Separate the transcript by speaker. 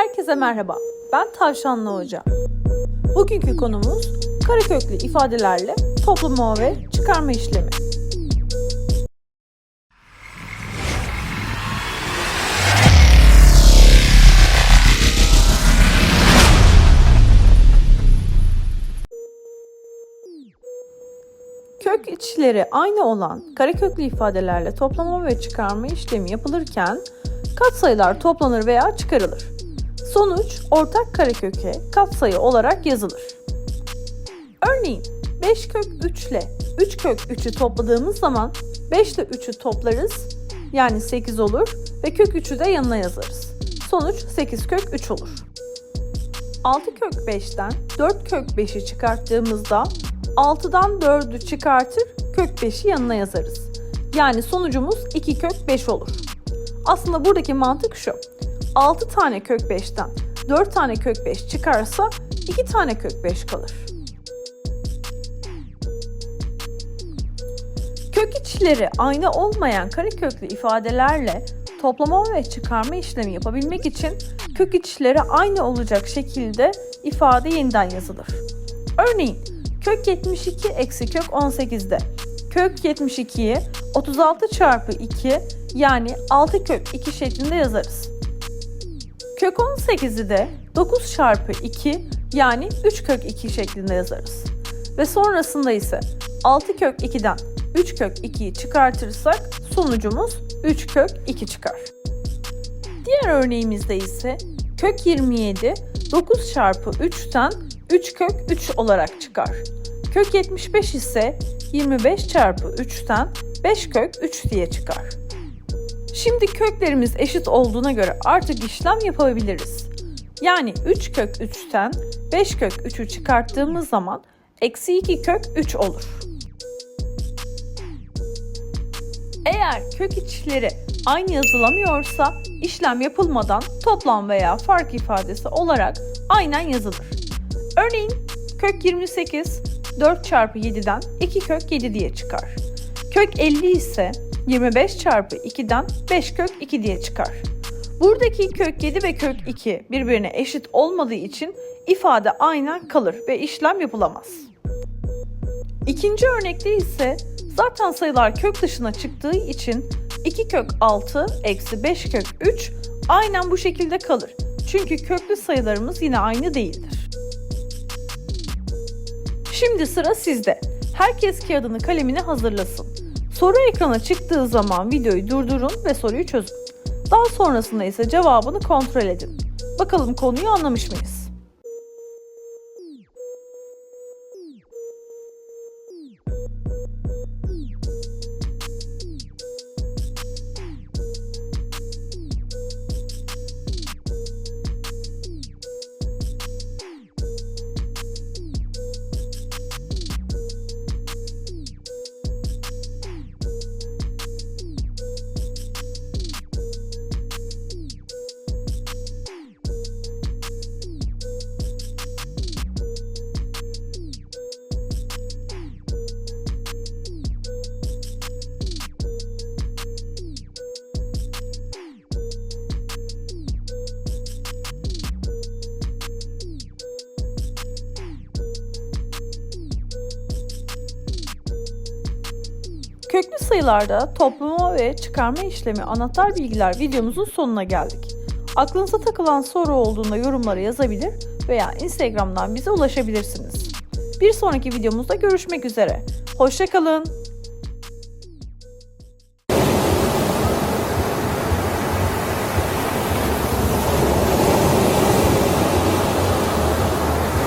Speaker 1: Herkese merhaba. Ben Tavşanlı Hoca. Bugünkü konumuz kareköklü ifadelerle toplama ve çıkarma işlemi. Kök içleri aynı olan kareköklü ifadelerle toplama ve çıkarma işlemi yapılırken katsayılar toplanır veya çıkarılır. Sonuç ortak kareköke katsayı olarak yazılır. Örneğin 5 kök 3 ile 3 kök 3'ü topladığımız zaman 5 ile 3'ü toplarız yani 8 olur ve kök 3'ü de yanına yazarız. Sonuç 8 kök 3 olur. 6 kök 5'ten 4 kök 5'i çıkarttığımızda 6'dan 4'ü çıkartır kök 5'i yanına yazarız. Yani sonucumuz 2 kök 5 olur. Aslında buradaki mantık şu. 6 tane kök 5'ten 4 tane kök 5 çıkarsa 2 tane kök 5 kalır. Kök içleri aynı olmayan kareköklü ifadelerle toplama ve çıkarma işlemi yapabilmek için kök içleri aynı olacak şekilde ifade yeniden yazılır. Örneğin kök 72 eksi kök 18'de kök 72'yi 36 çarpı 2 yani 6 kök 2 şeklinde yazarız. Kök 18'i de 9 çarpı 2 yani 3 kök 2 şeklinde yazarız. Ve sonrasında ise 6 kök 2'den 3 kök 2'yi çıkartırsak sonucumuz 3 kök 2 çıkar. Diğer örneğimizde ise kök 27 9 çarpı 3'ten 3 kök 3 olarak çıkar. Kök 75 ise 25 çarpı 3'ten 5 kök 3 diye çıkar. Şimdi köklerimiz eşit olduğuna göre artık işlem yapabiliriz. Yani 3 kök 3'ten 5 kök 3'ü çıkarttığımız zaman eksi 2 kök 3 olur. Eğer kök içleri aynı yazılamıyorsa işlem yapılmadan toplam veya fark ifadesi olarak aynen yazılır. Örneğin kök 28 4 çarpı 7'den 2 kök 7 diye çıkar. Kök 50 ise 25 çarpı 2'den 5 kök 2 diye çıkar. Buradaki kök 7 ve kök 2 birbirine eşit olmadığı için ifade aynen kalır ve işlem yapılamaz. İkinci örnekte ise zaten sayılar kök dışına çıktığı için 2 kök 6 eksi 5 kök 3 aynen bu şekilde kalır. Çünkü köklü sayılarımız yine aynı değildir. Şimdi sıra sizde. Herkes kağıdını kalemini hazırlasın. Soru ekrana çıktığı zaman videoyu durdurun ve soruyu çözün. Daha sonrasında ise cevabını kontrol edin. Bakalım konuyu anlamış mıyız? Köklü sayılarda toplama ve çıkarma işlemi anahtar bilgiler videomuzun sonuna geldik. Aklınıza takılan soru olduğunda yorumlara yazabilir veya Instagram'dan bize ulaşabilirsiniz. Bir sonraki videomuzda görüşmek üzere. Hoşçakalın.